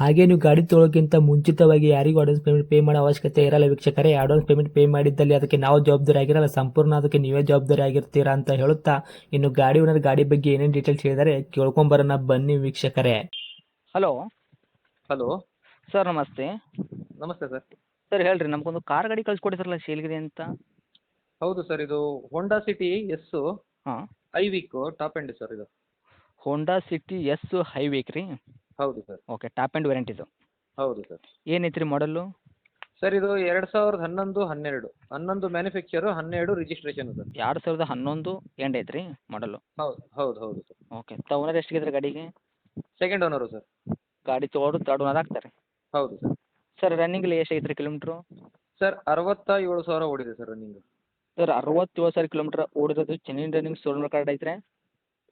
ಹಾಗೆ ನೀವು ಗಾಡಿ ತೊಳೋಕ್ಕಿಂತ ಮುಂಚಿತವಾಗಿ ಯಾರಿಗೂ ಅಡ್ವಾನ್ಸ್ ಪೇಮೆಂಟ್ ಪೇ ಮಾಡೋ ಅವಶ್ಯಕತೆ ಇರಲ್ಲ ವೀಕ್ಷಕರೇ. ಅಡ್ವಾನ್ಸ್ ಪೇಮೆಂಟ್ ಪೇ ಮಾಡಿದ್ದಲ್ಲಿ ಅದಕ್ಕೆ ನಾವು ಜವಾಬ್ದಾರಿ ಆಗಿರಲ್ಲ. ಸಂಪೂರ್ಣ ಅದಕ್ಕೆ ನೀವೇ ಜವಾಬ್ದಾರಿ ಆಗಿರ್ತೀರಾ ಅಂತ ಹೇಳುತ್ತಾ ಇನ್ನು ಗಾಡಿ ಓನರ್ ಗಾಡಿ ಬಗ್ಗೆ ಏನೇನು ಡೀಟೇಲ್ಸ್ ಹೇಳಿದರೆ ಕೇಳ್ಕೊಂಬರೋಣ ಬನ್ನಿ ವೀಕ್ಷಕರೇ. ಹಲೋ ಹಲೋ ಸರ್ ನಮಸ್ತೆ. ನಮಸ್ತೆ ಸರ್ ಸರ್ ಹೇಳ್ರಿ ನಮಗೊಂದು ಕಾರ್ ಗಾಡಿ ಕಳಿಸ್ಕೊಡಿದ್ರಲ್ಲ ಶೇಲ್ಗಿರಿ ಅಂತ? ಹೌದು ಸರ್ ಇದು ಹೊಂಡಾ ಸಿಟಿ ಎಸ್ ಹಾಂ. ಐ ವೀಕ್ ಟಾಪ್ ಎಂಡ್ ಸರ್ ಇದು. ಹೊಂಡಾ ಸಿಟಿ ಎಸ್ ಹೈ ವೀಕ್ ರೀ? ಹೌದು sir. Okay top end variant ಇದು ಹೌದು ಸರ್. ಏನೈತೆ ರೀ ಮಾಡಲ್ಲು ಸರ್ ಇದು ಎರಡು ಸಾವಿರದ ಹನ್ನೊಂದು ಹನ್ನೆರಡು. ಹನ್ನೊಂದು ಮ್ಯಾನುಫ್ಯಾಕ್ಚರು ಹನ್ನೆರಡು ರಿಜಿಸ್ಟ್ರೇಷನ್ ಸರ್. ಎರಡು ಸಾವಿರದ ಹನ್ನೊಂದು ಎಂಡ್ ಐತ್ರಿ ಮಾಡಲ್ಲು ಹೌದು ಹೌದು ಹೌದು ಸರ್. ಓಕೆ ಓನರ್ ಎಷ್ಟಿಗೆ ಗಾಡಿಗೆ? Second owner sir. ಗಾಡಿ ತೊಗೊಂಡು ತರ್ಡ್ ಓನರ್ ಆಗ್ತಾರೆ? ಹೌದು ಸರ್. ಸರ್ ರನ್ನಿಂಗಲ್ಲಿ ಎಷ್ಟು ಐತ್ರಿ ಕಿಲೋಮೀಟ್ರು ಸರ್ ಅರವತ್ತ ಏಳು ಸಾವಿರ ಓಡಿದೆ ಸರ್ ರನ್ನಿಂಗ್ ಸರ್ ಅರವತ್ತೇಳು ಸಾವಿರ ಕಿಲೋಮೀಟ್ರ್ ಓಡಿರೋದು ಚೆನ್ನಿನ ರನ್ನಿಂಗ್ ಸೋಲ್ಮರ್ ಕಾರ್ಡ್ ಐತ್ರಿ?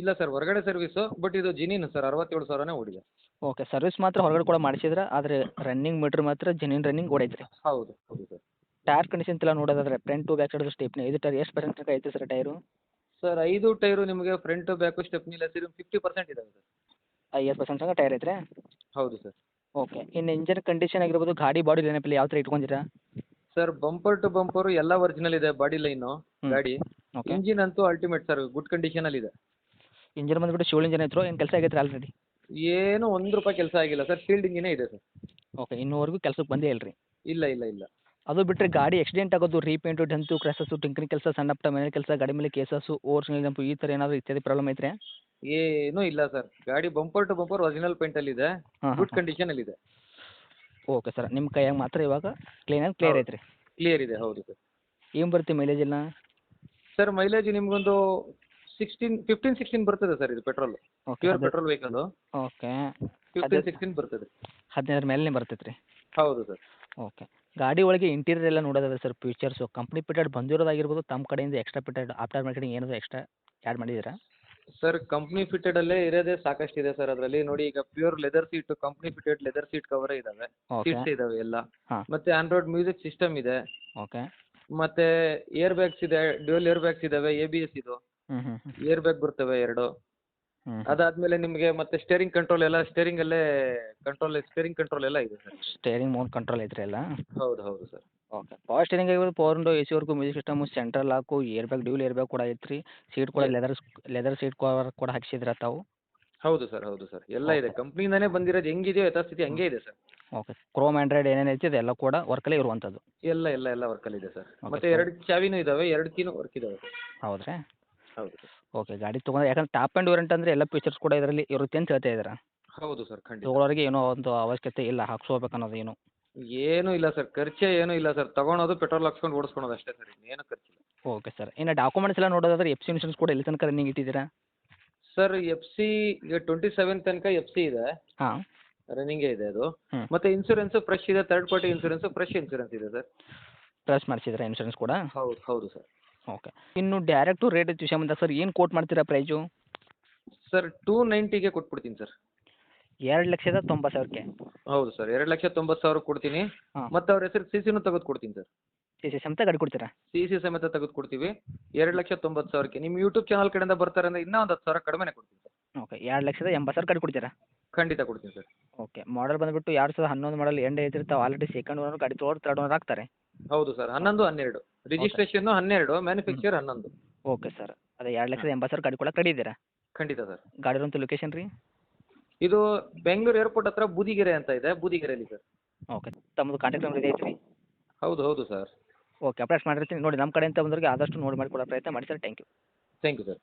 ಇಲ್ಲ ಸರ್ ಹೊರಗಡೆ ಸರ್ವಿಸು ಬಟ್ ಇದು ಜಿನಿನ್ ಸರ್ ಅರವತ್ತೇಳು ಸಾವಿರನೇ ಓಡಿದೆ. ಓಕೆ ಸರ್ವಿಸ್ ಮಾತ್ರ ಹೊರಗಡೆ ಕೂಡ ಮಾಡಿಸಿದ್ರೆ ಆದರೆ ರನ್ನಿಂಗ್ ಮೀಟ್ರ್ ಮಾತ್ರ ಜೆನ್ಯೂನ್ ರನ್ನಿಂಗ್ ಓಡೈತೆ ರೀ ಹೌದು ಹೌದು ಸರ್. ಟೈರ್ ಕಂಡೀಷನ್ ಎಲ್ಲ ನೋಡೋದಾದ್ರೆ front to back side stepney ಇದು ಟೈರ್ ಎಷ್ಟು ಪರ್ಸೆಂಟ್ ತನಕ ಐತೆ ಸರ್ ಟೈರು ಸರ್ ಐದು ಟೈರು ನಿಮಗೆ ಫ್ರಂಟ್ ಬ್ಯಾಕು ಸ್ಟೆಪ್ನಿ ಇಲ್ಲ ಸರ್ ಫಿಫ್ಟಿ ಪರ್ಸೆಂಟ್ ಇದಾವೆ ಸರ್. ಐವತ್ತು ಪರ್ಸೆಂಟ್ ತನಕ ಟೈರ್ ಐತ್ರಿ? ಹೌದು ಸರ್. ಓಕೆ ಇನ್ನು ಇಂಜಿನ್ ಕಂಡೀಷನ್ ಆಗಿರ್ಬೋದು ಗಾಡಿ ಬಾಡಿ ನೆನಪಿಲ್ಲ ಯಾವ ಥರ ಇಟ್ಕೊಂಡಿರಾ ಸರ್ ಬಂಪರ್ ಟು ಬಂಪರು ಎಲ್ಲ ಒರಿಜಿನಲ್ ಇದೆ ಬಾಡಿ ಲೈನು ಗಾಡಿ. ಓಕೆ ಇಂಜಿನ್ ಅಂತೂ ಅಲ್ಟಿಮೇಟ್ ಸರ್ ಗುಡ್ ಕಂಡೀಷನಲ್ಲಿ ಇದೆ. ಇಂಜನ್ ಬಂದ್ಬಿಟ್ಟು ಶಿವಲ್ ಇಂಜಿನ್ ಐತ್ರೋ ಏನು ಕೆಲಸ ಆಗೈತ್ರಿ ಆಲ್ರೆಡಿ ಏನು ಒಂದು ರೂಪಾಯಿ ಕೆಲಸ ಆಗಿಲ್ಲ ಸರ್ ಫೀಲ್ಡಿಂಗೇ ಇದೆ ಸರ್. ಓಕೆ ಇನ್ನೂವರೆಗೂ ಕೆಲಸಕ್ಕೆ ಬಂದೇ ಇಲ್ರಿ? ರೀ ಇಲ್ಲ ಇಲ್ಲ ಇಲ್ಲ. ಅದು ಬಿಟ್ಟರೆ ಗಾಡಿ ಆಕ್ಸಿಡೆಂಟ್ ಆಗೋದು ರೀಪೇಂಟು ಡಂತು ಕ್ರ್ಯಾಸಸ್ಸು ಟಿಂಕರಿಂಗ್ ಕೆಲಸ ಸಣ್ಣ ಪುಟ್ಟ ಮನೆ ಕೆಲಸ ಗಾಡಿ ಮೇಲೆ ಕೇಸಸ್ಸು ಓವರ್ ಜಂಪು ಈ ಥರ ಏನಾದರೂ ಇತ್ಯಾದಿ ಪ್ರಾಬ್ಲಮ್ ಐತ್ರಿ? ಏನು ಇಲ್ಲ ಸರ್. ಗಾಡಿ ಬಂಪರ್ ಟು ಬಂಪರ್ ಒರಿಜಿನಲ್ ಪೇಂಟಲ್ಲಿದೆ ಹಾಂ ಗುಡ್ ಕಂಡೀಷನಲ್ಲಿ ಇದೆ. ಓಕೆ ಸರ್ ನಿಮ್ಮ ಕೈಯಾಗ ಮಾತ್ರ ಇವಾಗ ಕ್ಲೀನ್ ಆಗಿ ಕ್ಲಿಯರ್. ಐತ್ರಿ? ಕ್ಲಿಯರ್ ಇದೆ ಹೌದು ಸರ್. ಏನು ಬರುತ್ತೆ ಮೈಲೇಜ್ ಎಲ್ಲ? ಸರ್ ಮೈಲೇಜ್ ನಿಮಗೊಂದು ಸಿಕ್ಸ್ಟೀನ್ ಫಿಫ್ಟೀನ್ ಸಿಕ್ಸ್ಟೀನ್ ಬರ್ತದೆ ಸರ್ ಇದು petrol pure petrol vehicle okay fifteen sixteen ಬರ್ತದೆ. ಹದಿನೈದರ ಮೇಲೆ ಬರ್ತೈತೆ ರೀ ಹೌದು ಸರ್. ಓಕೆ ಗಾಡಿ ಒಳಗೆ ಇಂಟೀರಿಯರ್ ಎಲ್ಲ ನೋಡೋದಾದ್ರೆ ಸರ್ ಫೀಚರ್ಸ್ ಕಂಪ್ನಿ ಪಿಟೆಡ್ ಬಂದಿರೋದಾಗಿರ್ಬೋದು ತಮ್ಮ ಕಡೆಯಿಂದ ಎಕ್ಸ್ಟ್ರಾ ಪಿಟೆಡ್ ಆಫ್ಟರ್ ಮಾರ್ಕೆಟಿಂಗ್ ಏನಾದರೂ ಎಕ್ಸ್ಟ್ರಾ ಆ್ಯಡ್ ಮಾಡಿದ್ದೀರಾ? ಸರ್ ಕಂಪ್ನಿ ಫಿಟೆಡಲ್ಲೇ ಇರೋದೇ ಸಾಕಷ್ಟು ಇದೆ ಸರ್ ಅದರಲ್ಲಿ. ನೋಡಿ ಈಗ pure leather seat company fitted leather seat cover ಇದಾವೆ. ಓಕೆ ಸೀಟ್ಸ್ ಇದಾವೆ ಎಲ್ಲ. ಹಾ. ಮತ್ತೆ ಆಂಡ್ರಾಯ್ಡ್ ಮ್ಯೂಸಿಕ್ ಸಿಸ್ಟಮ್ ಇದೆ. ಓಕೆ ಮತ್ತೆ ಏರ್ ಬ್ಯಾಗ್ಸ್ ಇದೆ ಡ್ಯೂಯಲ್ ಏರ್ ಬ್ಯಾಗ್ಸ್ ಇದಾವೆ ಎ ಬಿ ಎಸ್ ಇದು. ಏರ್ ಬ್ಯಾಗ್ ಬರ್ತವೆ ಎರಡು. ಅದಾದ್ಮೇಲೆ ನಿಮಗೆ ಮತ್ತೆ ಸ್ಟೇರಿಂಗ್ ಕಂಟ್ರೋಲ್ ಎಲ್ಲ ಸ್ಟೇರಿಂಗ್ ಅಲ್ಲೇ ಕಂಟ್ರೋಲ್ ಸ್ಟೇರಿಂಗ್ ಕಂಟ್ರೋಲ್ ಎಲ್ಲ ಇದೆ ಸರ್ ಸ್ಟೇರಿಂಗ್ ಮೌಂಟ್ ಕಂಟ್ರೋಲ್ ಐತ್ರಿ ಎಲ್ಲ? ಹೌದು ಹೌದು ಸರ್. ಓಕೆ ಪವರ್ ಸ್ಟೇರಿಂಗ್ ಆಗಿರ್ಬೋದು ಪವರ್ ವಿಂಡೋ ಎ ಸಿ ವರ್ಗು music system central lock air bag dual air bag ಕೂಡ ಐತ್ರಿ. ಸೀಟ್ ಕೂಡ. ಲೆದರ್ ಲೆದರ್ ಸೀಟ್ ಕವರ್ ಕೂಡ ಹಾಕ್ಸಿದ್ರ ತಾವು? ಹೌದು ಸರ್ ಹೌದು ಸರ್. ಎಲ್ಲ ಇದೆ. ಕಂಪ್ನಿಯಿಂದಾನೇ ಬಂದಿರೋದು ಹೆಂಗಿದೆಯೋ ಯಥಾಸ್ಥಿತಿ ಹಂಗೆ ಇದೆ ಸರ್. ಓಕೆ ಕ್ರೋಮ್ ಆಂಡ್ರಾಯ್ಡ್ ಏನೇನು ಐತಿ ಅದೆಲ್ಲ ಕೂಡ ವರ್ಕಲ್ಲೇ ಇರುವಂಥದ್ದು ಎಲ್ಲ ಎಲ್ಲ ಎಲ್ಲ ವರ್ಕಲ್ಲಿ ಇದೆ ಸರ್. ಮತ್ತೆ. ಎರಡು ಚಾವಿನೂ ಇದಾವೆ ಎರಡು ಕೀನು ವರ್ಕ್ ಇದಾವೆ. ಹೌದ್ರಾ. ಹೌದು. ಸರ್ ಓಕೆ ಗಾಡಿ ತೊಗೊಂಡ್ರೆ ಯಾಕಂದ್ರೆ ಟಾಪ್ ಆ್ಯಂಡ್ ವೇರೆಂಟ್ ಅಂದರೆ ಎಲ್ಲ ಫೀಚರ್ಸ್ ಕೂಡ ಇದರಲ್ಲಿ ಇರುತ್ತೆ ಅಂತ ಹೇಳ್ತಾ ಇದ್ದೀರಾ? ಹೌದು ಸರ್ ಖಂಡಿತ. ತೊಗೊಳೋರಿಗೆ ಏನೋ ಒಂದು ಅವಶ್ಯಕತೆ ಇಲ್ಲ ಹಾಕ್ಸ್ಕೋಬೇಕು ಅನ್ನೋದು ಏನು? ಏನೂ ಇಲ್ಲ ಸರ್ ಖರ್ಚೇ ಏನೂ ಇಲ್ಲ ಸರ್ ತಗೊಳೋದು ಪೆಟ್ರೋಲ್ ಹಾಕ್ಸ್ಕೊಂಡು ಓಡಿಸ್ಕೊಳೋದು ಅಷ್ಟೇ ಸರ್ ಇನ್ನೇನು ಖರ್ಚಿಲ್ಲ. ಓಕೆ ಸರ್ ಇನ್ನು ಡಾಕ್ಯುಮೆಂಟ್ಸ್ ಎಲ್ಲ ನೋಡೋದಾದ್ರೆ ಎಫ್ ಸಿ ಇನ್ಶೂರೆನ್ಸ್ ಕೂಡ ಎಲ್ಲಿ ತನಕ ರನ್ನಿಂಗ್ ಇಟ್ಟಿದ್ದೀರಾ? ಸರ್ ಎಫ್ ಸಿ ಈಗ ಟ್ವೆಂಟಿ ಸೆವೆನ್ ತನಕ ಎಫ್ ಸಿ ಇದೆ. ಹಾಂ. ರನ್ನಿಂಗೇ ಇದೆ ಅದು. ಹ್ಮ್. ಮತ್ತೆ ಇನ್ಸೂರೆನ್ಸ್ ಫ್ರೆಶ್ ಇದೆ third party insurance fresh insurance ಇದೆ ಸರ್. ಫ್ರೆಶ್ ಮಾಡಿಸಿದ್ರೆ ಇನ್ಶೂರೆನ್ಸ್ ಕೂಡ? ಹೌದು ಹೌದು ಸರ್. ಓಕೆ. ಇನ್ನು ಡೈರೆಕ್ಟು ರೇಟ್ ವಿಷಯ ಬಂದ ಸರ್ ಏನು ಕೋಟ್ ಮಾಡ್ತೀರಾ ಪ್ರೈಸು ಸರ್ ಟೂ ನೈಂಟಿಗೆ ಕೊಟ್ಬಿಡ್ತೀನಿ ಸರ್ ಎರಡು ಲಕ್ಷದ ತೊಂಬತ್ತು ಸಾವಿರಕ್ಕೆ. ಹೌದು ಸರ್ ಎರಡು ಲಕ್ಷ ತೊಂಬತ್ತು ಸಾವಿರ ಕೊಡ್ತೀನಿ. ಮತ್ತು ಮತ್ತೆ ಅವ್ರ ಹೆಸರು ಸಿ ಸಿನೂ ತೆಗೆದು ಕೊಡ್ತೀನಿ ಸರ್ ಸಿ ಸಿ ಸಮೇತ ಗಾಡಿ ಕೊಡ್ತೀರಾ? ಸಿ ಸಿ ಸಮೇತ ತೆಗೆದು ಕೊಡ್ತೀವಿ. ಎರಡು ಲಕ್ಷ ತೊಂಬತ್ತು ಸಾವಿರಕ್ಕೆ. ನಿಮ್ಮ ಯೂಟ್ಯೂಬ್ ಚಾನಲ್ ಕಡೆಯಿಂದ ಬರ್ತಾರೆ ಅಂದರೆ ಇನ್ನೂ ಒಂದು ಹತ್ತು ಸಾವಿರ ಕಡಿಮೆನೇ ಕೊಡ್ತೀನಿ ಸರ್ ಓಕೆ ಎರಡು ಲಕ್ಷದ ಎಂಬತ್ತು ಸಾವಿರ ಗಾಡಿ ಕೊಡ್ತೀರಾ? ಖಂಡಿತ ಕೊಡ್ತೀನಿ ಸರ್ ಓಕೆ ಮಾಡಲ್ ಬಂದುಬಿಟ್ಟು ಎರಡು ಸಾವಿರದ ಹನ್ನೊಂದು ಮಾಡಲ್ ಎಂಡ್ ಐತಿರ್ತಾವೆ ಆಲ್ರೆಡಿ ಸೆಕೆಂಡ್ ಓನರ್ ಗಾಡಿ ತೋರ್ ತರ್ಡ್ ಓನರ್ ಆಗ್ತಾರೆ. ಹೌದು ಸರ್ ಹನ್ನೊಂದು ಹನ್ನೆರಡು. ರಿಜಿಸ್ಟ್ರೇಷನ್ನು ಹನ್ನೆರಡು ಮ್ಯಾನುಫ್ಯಾಕ್ಚರ್ ಹನ್ನೊಂದು. ಓಕೆ ಸರ್ ಅದೇ ಎರಡು ಲಕ್ಷದ ಎಂಬತ್ತು ಸಾವಿರ ಗಾಡಿ ಕೊಡಕ್ಕೆ ರೆಡಿ ಇದ್ದೀರಾ? ಖಂಡಿತ ಸರ್ ಗಾಡಿ ಇರೋಂಥ ಲೊಕೇಶನ್ ರೀ? ಇದು ಬೆಂಗಳೂರು ಏರ್ಪೋರ್ಟ್ ಹತ್ರ ಬೂದಿಗೆರೆ ಅಂತ ಇದೆ ಬೂದಿಗೆರೆಯಲ್ಲಿ ಸರ್ ಓಕೆ ತಮ್ಮದು ಕಾಂಟ್ಯಾಕ್ಟ್ ನಂಬರ್ ಇದೆ ಐತ್ರಿ? ಹೌದು ಹೌದು ಸರ್ ಓಕೆ ಅಪ್ಡೇಟ್ ಮಾಡಿರ್ತೀನಿ ನೋಡಿ ನಮ್ಮ ಕಡೆಯಿಂದ ಬಂದವ್ರಿಗೆ ಆದಷ್ಟು ನೋಡಿ ಮಾಡಿಕೊಡೋ ಪ್ರಯತ್ನ ಮಾಡಿ sir thank you thank you sir